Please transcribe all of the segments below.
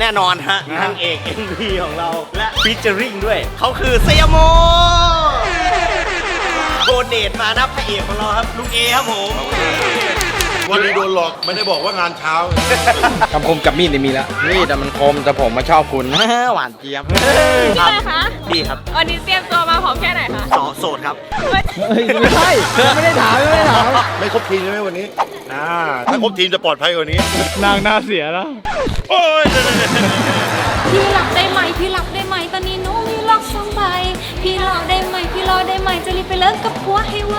แน่นอนฮะนางเอก MV ของเราและฟีเจอริงด้วย เขาคือเซยโมโดเนทมานะพระเอกของเราครับลุงเอครับผม วันนี้โดนหลอกไม่ได้บอกว่างานเช้า คำคมกับมีดเนี่ยมีแล้วมีดอะมันคมแต่ผมมาชอบคุณ หวานเจี๊ยบชื่ออะไรคะ ดีครับวันนี้เตรียมตัวมาพร้อมแค่ไหนคะสอโสดครับ เฮ้ยไม่ใช่ไม่ได้ถามไม่ได้ถามไม่ครบทีมใช่ไหมวันนี้อ่าถ้าครบทีมจะปลอดภัยกว่านี้ นางหน้าเสียแล้ว โอ้ย พี่หลับได้ไหมพี่หลับได้ไหมตอนนี้หนู รอได้ไหมจะรีบไปเลิกกับผัวให้ไว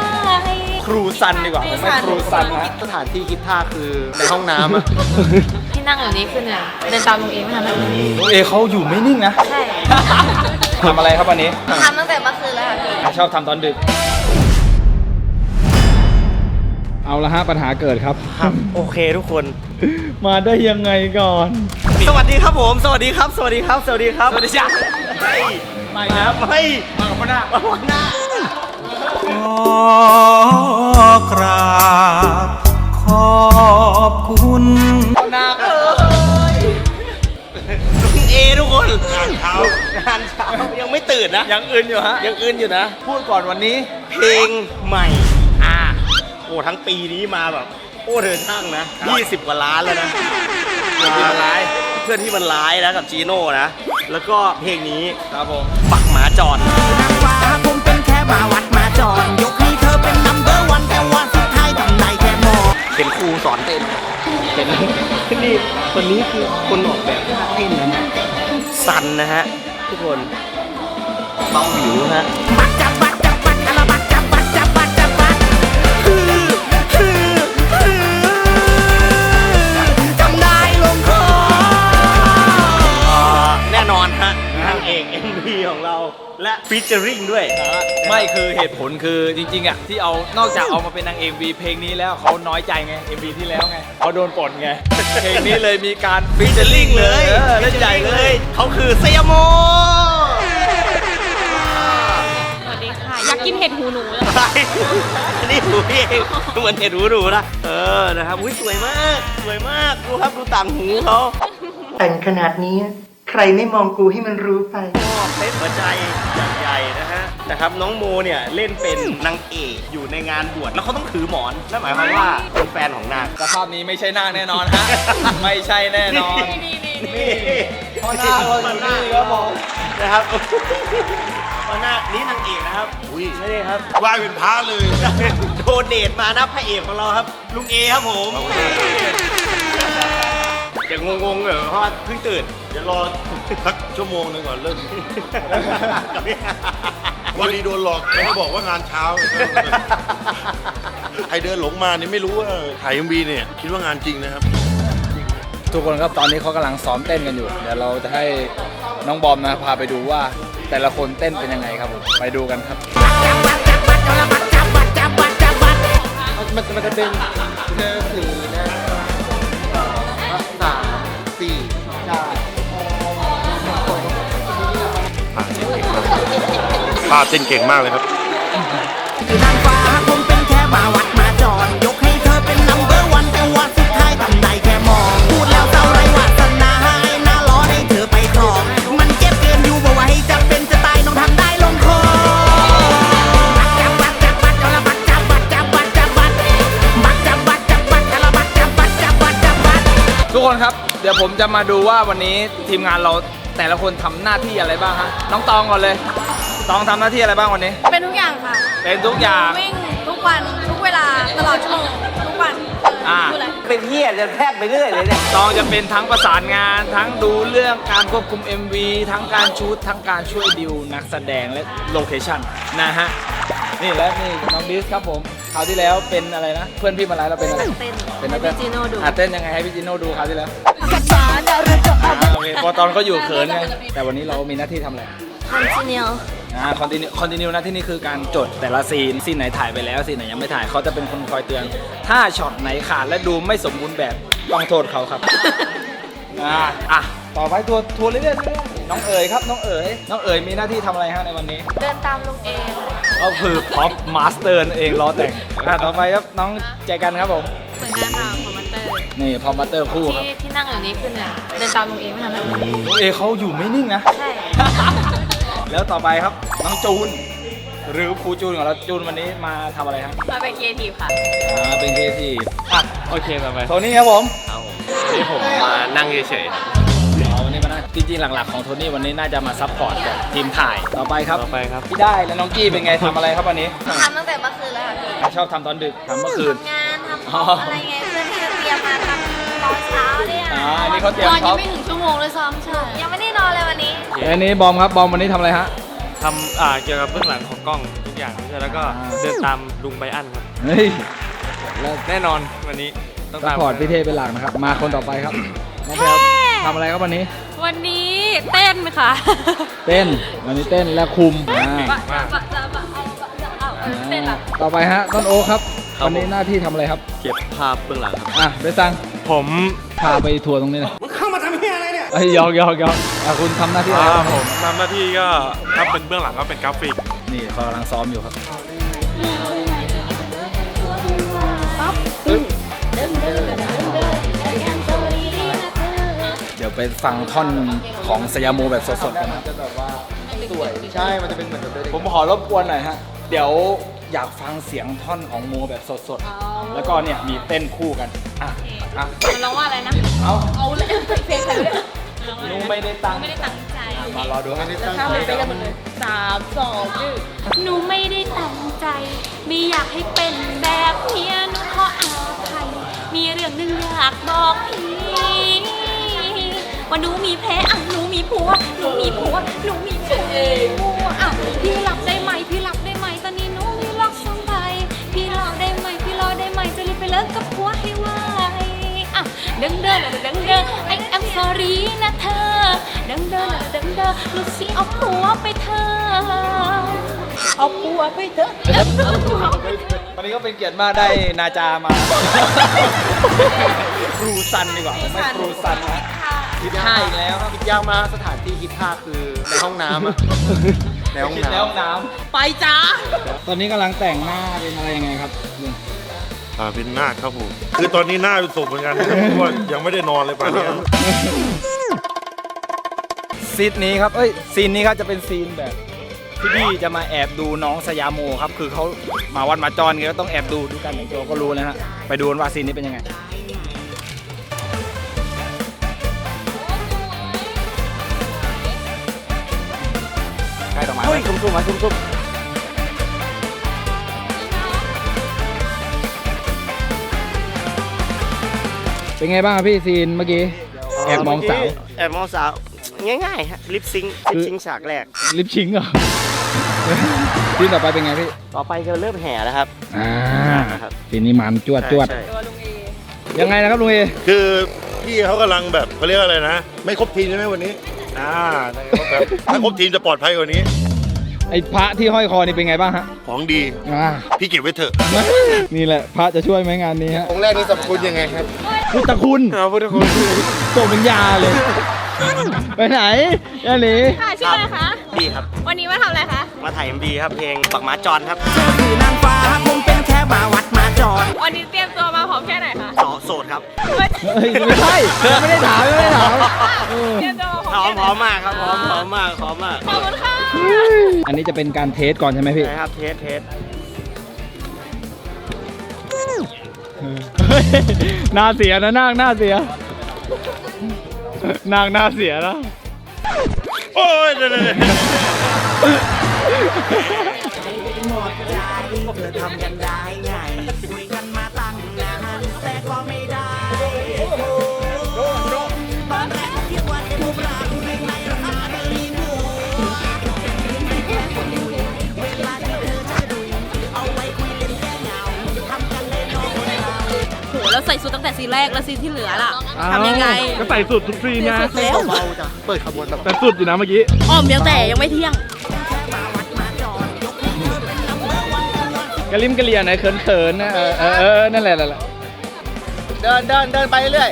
ครูซันดีกว่าผมไม่ครูซันนะสถานที่คิดท่าคือในห้องน้ำอะที่นั่งอยู่นี้คือเหนื่อยเดินตามลุงเองไม่ทันเลยลุงเอเขาอยู่ไม่นิ่งนะใช่ทำอะไรครับวันนี้ทำตั้งแต่เมื่อคืนแล้วค่ะพี่ชอบทำตอนดึก เอาละฮะปัญหาเกิดครับ ครับ โอเคทุกคน มาได้ยังไงก่อน สวัสดีครับผม สวัสดีครับ สวัสดีครับ สวัสดีครับ สวัสดีจ้า ไม่ไม่ครับไม่มากับพ่อหน้ามาหัวหน้าขอกราบขอบคุณหน้าลุงเอทุกคนงานเช้างานเช้ายังไม่ตื่นนะ ยังอื่นอยู่ฮะ ยังอื่นอยู่นะ พูดก่อนวันนี้ เพลงใหม่ อ่า โอ้ทั้งปีนี้มาแบบ โอ้เธอช่างนะ 20 กว่าล้านแล้วนะเพื่อนที่มันร้ายเพื่อนที่มันร้ายนะกับจีโน่นะ แล้วก็เพลงนี้ครับผมปักหมาจรฟ้าผมเป็นแค่มาวัดมาจอนยกให้เธอเป็นนัมเบอร์วันแต่ว่าสุดท้ายทำได้แค่มองเป็นครูสอนเต้นเป็นนี่คนนี้คือคนออกแบบท่าเต้นนะฮะสันนะฮะทุกคนเบาหวิวฮะ ฟีเจอริงด้วย ไม่คือเหตุผลคือจริงๆอะที่เอานอกจากเอามาเป็นนางเอ็มวีเพลงนี้แล้วเขาน้อยใจไง MV ที่แล้วไงเขาโดนปลดไง เพลงนี้เลยมีการฟีเจอริ่งเลยเลยเออเล่นใหญ่เลย เขาคือเซยโม สวัสดีค่ะ อยากกินเห็ดหูหนูเลยนี่หูพี่เองเหมือนเห็นหูหนูนะ เออ นะครับ อุ้ยสวยมาก สวยมาก ดูครับ ดูต่างหูเขา แต่งขนาดนี้ใค รไม่มองกูให้มันรู้ไปเพชรหัวใจอย่างใหญ่นะฮะนะครับน้องโมเนี่ยเล่นเป็นนางเอกอยู่ในงานบวชแล้วเขาต้องถือหมอนนั่นหมายความว่าเป็นแฟนของนางสภาพนี้ไม่ใช่นางแน่นอนฮะ ไม่ใช่แน่นอนนี่เพราะหน้าเราอยู่นี่ครับผมนะครับเพราะหน้านี้นางเอกนะครับอุ้ยไม่ได้ครับไหว้เป็นพระเลยโดเนทมานะพระเอกของเราครับลุงเอครับผม อย่างงงๆเหรอเพราะว่าเพิ่งตื่น เดี๋ยวรอสักชั่วโมงหนึงก่อนเริ่ม วันนี้โดนหลอกไม่ได้บอกว่างานเช้า ใครเดินหลงมานี่ไม่รู้ว่าถ่ายเอ็มวีเนี่ย คิดว่างานจริงนะครับ ทุกคนครับตอนนี้เขากำลังซ้อมเต้นกันอยู่ เดี๋ยวเราจะให้น้องบอมนะพาไปดูว่าแต่ละคนเต้นเป็นยังไงครับผมไปดูกันครับจับบัดจับบัดอะไรบัดจับบัดจับบัดจับบัดมันมันจะเป็นเธอถือนะ ภาพเต้นเก่งมากเลยครับนางฟ้าผมเป็นแค่มาวัดมาจอนยกให้เธอเป็นนัมเบอร์วันแต่ว่าสุดท้ายทำได้แค่มอง พูดแล้วเศร้าไรวาสนาให้หน้าล้อให้เธอไปครอง มันเจ็บเกินอยู่บ่ไหวจะเป็นจะตายน้องทำได้ลงคอบัดจับบัดจับบัดอะไรบัดจับบัดจับบัดจับบัดบัดจับบัดจับบัดอะไรบัดจับบัดจับบัดจับบัดทุกคนครับ เดี๋ยวผมจะมาดูว่าวันนี้ทีมงานเราแต่ละคนทำหน้าที่อะไรบ้างฮะน้องตองก่อนเลย ตองทำหน้าที่อะไรบ้างวันนี้ เป็นทุกอย่างค่ะ เป็นทุกอย่าง วิ่งทุกวันทุกเวลาตลอดชั่วโมงทุกวันอ่าพูดอะไรเป็นเฮียจะแทบไปเรื่อยเลยเนี่ยตองจะเป็นทั้งประสานงาน ทั้งดูเรื่องการควบคุม MV ทั้งการชูตทั้งการช่วยดิวนักแสดงและโลเคชั่นนะฮะ นี่และนี่น้องดิสครับผมคราวที่แล้วเป็นอะไรนะ เพื่อนพี่มาไลฟ์เราเป็นอะไร เต้นเป็นนักให้เต้นพี่จีโน่ดูอะเต้นยังไงให้พี่จิโน่ดูคราวที่แล้วอ่าโอเคพอตอนเขาอยู่เขินไงแต่วันนี้เรามีหน้าที่ทำอะไร คอนติเนียล อ่าคอนติเนียคอนติเนียนะที่นี่คือการจดแต่ละซีนซีนไหนถ่ายไปแล้วซีนไหนยังไม่ถ่ายเขาจะเป็นคนคอยเตือน ถ้าช็อตไหนขาดและดูไม่สมบูรณ์แบบต้องโทษเขาครับ อ่าอะต่อไปทัวร์ทัวร์เรื่อยๆเรื่อยๆน้องเอ๋ยครับ น้องเอ๋ยน้องเอ๋ยมีหน้าที่ทำอะไรฮะในวันนี้ เดินตามลุงเอง ก็คือพ็อปมาสเตอร์นั่นเองรอแต่งอะต่อไปครับน้องแจกันครับผมเหมือนกันค่ะคอมมานเตอร์นี่พอมาเตอร์คู่ครับที่ที่นั่งอยู่นี้คือเนี่ยเดินตามลุงเอไม่ทันนะลุงเอเขาอยู่ไม่นิ่งนะ ใช่ แล้วต่อไปครับน้องจูน หรือครูจูนของเราจูนวันนี้มาทำอะไรครับมาเป็นครีเอทีฟค่ะ อ่าเป็นเคทีอะโอเคต่อไปโทนี่ครับผมนี่ผมมานั่งเฉยเอาวันนี้มานะจริงๆหลักๆของโทนี่วันนี้น่าจะมาซัพพอร์ตกับทีมถ่ายต่อไปครับต่อไปครับ พี่ได้และน้องกี้เป็นไงทำอะไรครับวันนี้ทำตั้งแต่เมื่อคืนแล้วค่ะพี่ชอบทำตอนดึกทำเมื่อคืน ทำงานทำอ๋ออะไรไงเพื่อนที่จะเตรียมมาทำตอนเช้าเนี่ยอ่าอันนี้เขาเตรียมนอนท็ยัองปไม่ถึงชั่วโมงเลยซ้ำใช่ ยังไม่ได้นอนเลยวันนี้ อันนี้บอมครับบอมวันนี้ทำอะไรฮะ ทำอ่าเกี่ยวกับเบื้องหลังของกล้องทุกอย่างแล้วก็อ่าเดินตามลุงไบอันครับ เฮ้ยแล้วแน่นอนวันนี้ต้องซัพตามพอร์ตพี่เทพเป็นหลักนะครับ มาคนต่อไปครับน้องแพลวทำอะไรครับวันนี้ วันนี้เต้นค่ะเต้น วันนี้เต้นและคุมอ่าบะจะบะจะบะเอาบะจะเอาเต้นละต่อไปฮะต้นโอ๊คครับ วันนี้หน้าที่ทำอะไรครับ เก็บภาพเบื้องหลังครับ อะไปสั่งผมพาไปทัวร์ตรงนี้หน่อ ฮียอะไรเนี่ยยอกยอกยอกอะคุณทำหน้าที่อะไรอ่าครับผมทำหน้าที่ก็ถ้าเป็นเบื้องหลังก็เป็นกราฟิก นี่เขากำลังซ้อมอยู่ครับเดี๋ยวไปฟังท่อนของสยามโมแบบสดๆกันนะจะแบบว่าสวยใช่มันจะเป็นเหมือนแบบผมขอรบกวนหน่อยฮะ เดี๋ยวอยากฟังเสียงท่อนของโมแบบสดๆ แล้วก็เนี่ยมีเต้นคู่กัน อะอะมันร้องว่าอะไรนะ เอา เอาเลยเพลงใครเลย หนูไม่ได้ตังค์ไม่ได้ตั้งใจ มารอดูไม่ได้ตั้งถ้าใจมันไปกันหมดเลยสามสองหนึ่งหนูไม่ได้ตั้งใจ ไม่อยากให้เป็นแบบเนี้ยหนูขออาภัยมีเรื่องหนึงอยากบอกพี่ว่าหนูมีแพ้อะหนูมีผัวหนูมีผัวหนูมีผัวอะพี่รับได้ไหมพี่รับได้ไหมตอนนี้หนูมีล็อกสองใบพี่รอได้ไหมพี่รอได้ไหมจะรีบไปเลิกกับผัวให้ไวอะเดิงเดิงเดิงเดิง I am sorry นะเธอ เดิงเดิงเดิงเดิงหนูสิเอาผัวไปเธอ เอาผัวไปเถอะวันนี้ก็เป็นเกียรติมากได้นาจามา ครูซันดีกว่าไม่ครูซันนะคิดท่าอีกแล้วครับคิดยากมากสถานที่คิดท่าคือในห้องน้ำอะในห้องคิดน้ำในห้องน้ไปจ้าำตอนนี้กำลังแต่งหน้าเป็นอะไรยังไงครับลุง อ่าเป็นหน้าครับผมคือตอนนี้หน้าเป็นศพเหมือนกันนะครับเพราะว่ายังไม่ได้นอนเลยป่านนี้ ซีนนี้ครับ เอ้ย ซีนนี้ครับจะเป็นซีนแบบพี่บี้จะมาแอบดูน้องสยามโมครับ คือเขามาวันมาจรไงก็ต้องแอบดูดูกันแต่งตัวก็รู้นะฮะ ไปดูกันว่าซีนนี้เป็นยังไง ใกล้ดอกไม้เฮ้ยทุ่มๆมาทุ่มๆ เป็นไงบ้างครับพี่ซีนเมื่อกี้ แอบมองสาว แอบมองสาวง่ายๆฮะลิปซิงลิปซิงฉากแรกลิปชิงเหรอซีนต่อไปเป็นไงพี่ต่อไปก็เริ่มแห่แล้วครับอ่าครับซีนนี้มันจวดจวดใช่ยังไงนะครับลุงเอคือพี่เขากำลังแบบเขาเรียกอะไรนะ ไม่ครบทีมใช่ไหมวันนี้อ่านะครับถ้าครบทีมจะปลอดภัยกว่านี้ไอ้พระที่ห้อยคอนี่เป็นไงบ้างฮะ ของดีอ่าพี่เก็บไว้เถอะ นี่แหละพระจะช่วยไหมงานนี้ฮะ องค์แรกนี่สรรพคุณยังไงครับ พุทธคุณครับพุทธคุณส่งเป็นยาเลย ไปไหนย่าหนีค่ะชื่ออะไรคะดีครับ วันนี้มาทำอะไรคะ มาถ่าย MV ครับเพลงปักหมาจรครับเธอคือนางฟ้าคงเป็นแค่มาวัดมาจอดวันนี้เตรียมตัวมาพร้อมแค่ไหนคะโสโสดครับเฮ้ยไม่ใช่เธอไม่ได้ถามไม่ได้ถามเออเตรียมตัวมาพพร้ร้ออมมแค่ไหนพร้อมมากครับพร้อมพร้อมมากพร้อมมากขอบคุณค่ะอันนี้จะเป็นการเทสก่อนใช่ไหมพี่นะครับเทสเทสเฮ้ย หน้าเสียนะนาคหน้าเสียนางหน้าเสียนะโอ้ยเดี๋ยวๆหมดใจเธอทำกันได้ไง แล้วใส่ชุดตั้งแต่ซีนแรกแล้วซีนที่เหลือล่ะทำยังไง ก็ใส่สุดทุกซีนนะสุดแล้วแต่สุดอยู่นะเมื่อกี้ อ้อมยังแต่ยังไม่เที่ยงกระลิมกระเลียไหนเขินๆนะเออเออเออนั่นแหละนั่นแหละเดินเดินเดินไปเรื่อย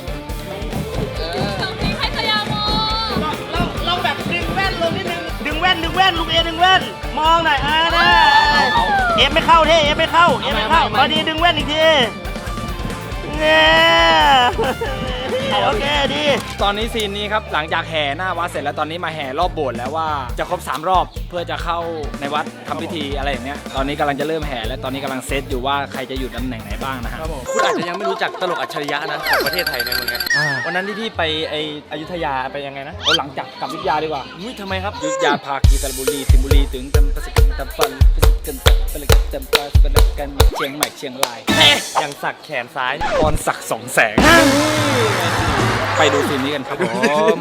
ดึงแว่นดึงแว่นลูกเอดึงแว่น มองหน่อยอ่านะเอฟไม่เข้าเท่เอฟไม่เข้า เอฟไม่เข้าพอดีดึงแว่นอีกทีนเนี่ย โอเคดี ตอนนี้ซีนนี้ครับหลังจากแห่หน้าวัดเสร็จแล้วตอนนี้มาแห่รอบโบสถ์แล้วว่าจะครบ 3 รอบเพื่อจะเข้าในวัดทำพิธีอะไรอย่างเนี้ยตอนนี้กำลังจะเริ่มแห่และตอนนี้กำลังเซตอยู่ว่าใครจะอยู่ตำแหน่งไหนบ้างนะฮะ คุณอาจจะยังไม่รู้จักตลกอัจฉริยะนะของประเทศไทยในเมืองนี้วันนั้นที่พี่ไปไออยุธยาไปยังไงนะเอาหลังจากกลับวิทยาดีกว่า อุ้ยทำไมครับ ยุทธยาพาคีสระบุรีสิงห์บุรีถึงตำปะสกันตำฟันปะส กันตำปะละกันตำปะปะละกันเชียงใหม่เชียงรายอย่างสักแขนซ้ายพรศักดิ์สองแสง ไปดูซีนนี้กันครับผม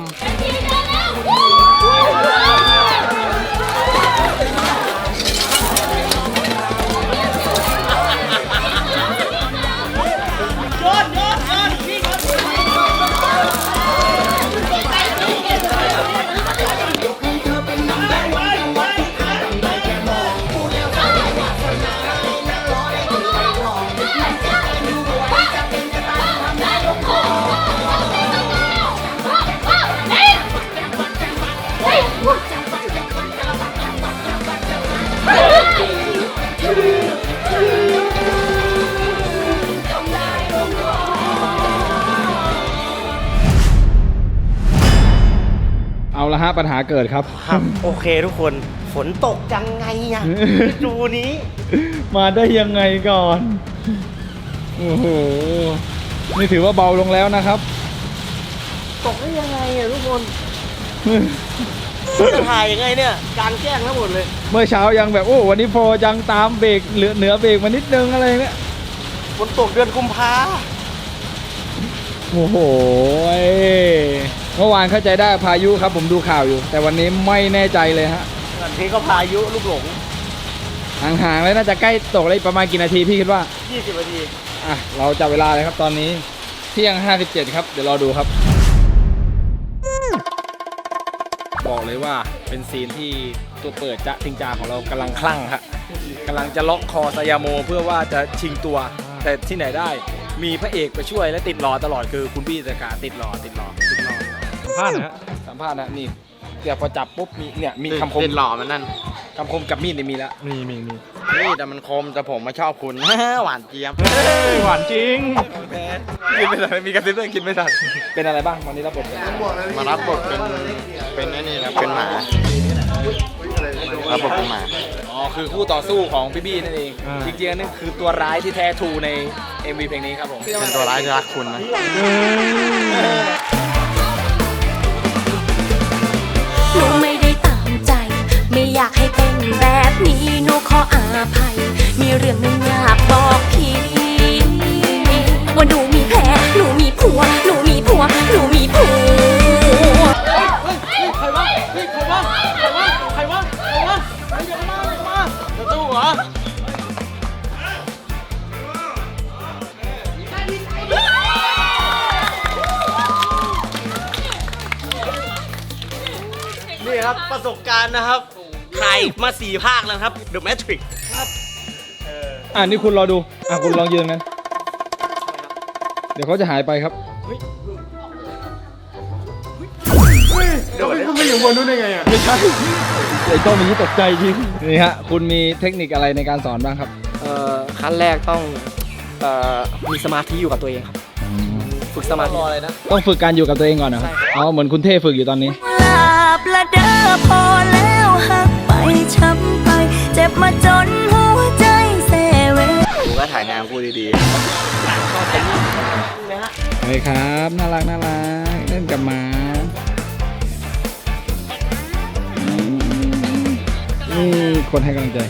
ละฮะปัญหาเกิดครับ ครับ โอเคทุกคนฝนตกยังไงอะดูนี้ มาได้ยังไงก่อน โอ้โห นี่ถือว่าเบาลงแล้วนะครับ ตกได้ยังไงอะทุกคนจะถ่ายยังไงเนี่ยกลารแจ้งทั้งหมดเลย เมื่อเช้ายังแบบโอ้วันนี้พอยังตามเบรกเหลือเหนือเบรกมานิดนึงอะไรเนี่ยฝนตกเดือนกุมภาโอ้โห เมื่อวานเข้าใจได้พายุครับ ผมดูข่าวอยู่ แต่วันนี้ไม่แน่ใจเลยฮะวันนี้ก็พายุลูกหลง ห่างๆเลยน่าจะใกล้ตกเลยประมาณกี่นาทีพี่คิดว่า 20นาทีอะเราจับเวลาเลยครับตอนนี้เที่ยง 57 ครับ เดี๋ยวรอดูครับ บอกเลยว่าเป็นซีนที่ตัวเปิดจะทิงจาของเรากำลังคลั่งฮะกำลังจะล็อกคอสยามโมเพื่อว่าจะชิงตัว แต่ที่ไหนได้มีพระเอกไปช่วยและติดรอตลอดคือคุณบี้สกาติดรอติดรอติดรอสัม ภาษณ์นะฮะ สัมภาษณ์นะนี่เดี๋ยวพอจับปุ๊บมีเนี่ยมีคำคมเป็นหล่อมันนั่น คำคมกับมีดเนี่ยมีแล้วมีมีมีนี่แต่มันคมแต่ผมมาชอบคุณ หวานเจี๊ยบหวานจริง กินไม่ทันมีกระซิบเรื่องกินไม่ทันเป็นอะไรบ้างวันนี้รับบทเป็นมารับบทเป็น เป็นไอ้นี่ครับเป็นหมารับบทเป็นหมา อ๋อคือคู่ต่อสู้ของพี่บี้นั่นเองจริงๆอันนี่คือตัวร้ายที่แท้ทรูใน MV เพลงนี้ครับผมเป็นตัวร้ายที่รักคุณนะ หนูไม่ได้ตามใจ ไม่อยากให้เป็นแบบนี้หนูขออาภัย มีเรื่องหนึงอยากบอกพี่ว่าหนูมีแผลหนูมีผัว หนูมีผัว หนูมีผัวนี่ครับประ สบการณ์นะครับถ่ายมาสี่ภาคแล้วครับ The Matrix อ่านี่คุณรอดู อะคุณลองยืนนั้น เดี๋ยวเขาจะหายไปครับ เดี๋ยวนี้ไม่ใช่ไอ้ต้องมีตกใจจริง นี่ฮะ คุณมีเทคนิคอะไรในการสอนบ้างครับ เอ่อขั้นแรกต้องเอ่อมีสมาธิอยู่กับตัวเองครับ ฝึกสมาธิ ต้องฝึกการอยู่กับตัวเองก่อนนะครับอ๋อเหมือนคุณเท่ฝึกอยู่ตอนนี้ลาบละเด้ อพอแล้วหักไปช้ำไป เจ็บมาจนหัวใจเซเวกูก็ถ่ายงานพูดดีๆเฮ้ยครับ น่ารักน่ารักเล่นกับหมาอืมนี่คนให้กำลังใจ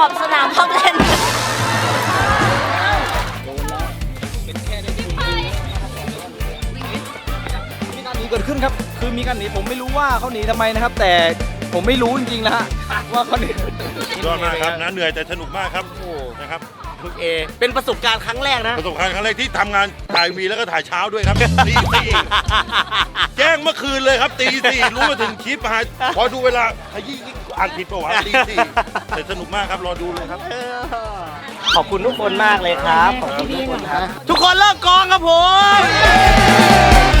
อยู่กับขอบสนามพักเล่นมีการหนีเกิดขึ้นครับ คือมีการหนีผมไม่รู้ว่าเขาหนีทำไมนะครับ แต่ผมไม่รู้จริงๆนะฮะว่าเขาหนี ยอดมากครับนะเหนื่อยแต่สนุกมากครับนะครับ ๆคุณเอเป็นประสบการณ์ครั้งแรกนะ ประสบการณ์ครั้งแรกที่ทำงานถ่ายวีแล้วก็ถ่ายเช้าด้วยครับ ตีสี่แจ้งเมื่อคืนเลยครับตีสี่รู้มาถึงคลิปหาพอดูเวลาขยี้อ่านผิดเปล่าวะตีสี่แต่สนุกมากครับรอดูเลยครับ ขอบคุณทุกคนมากเลยครับ ขอบคุณทุกคนครับ ทุกคนเลิกกองครับผม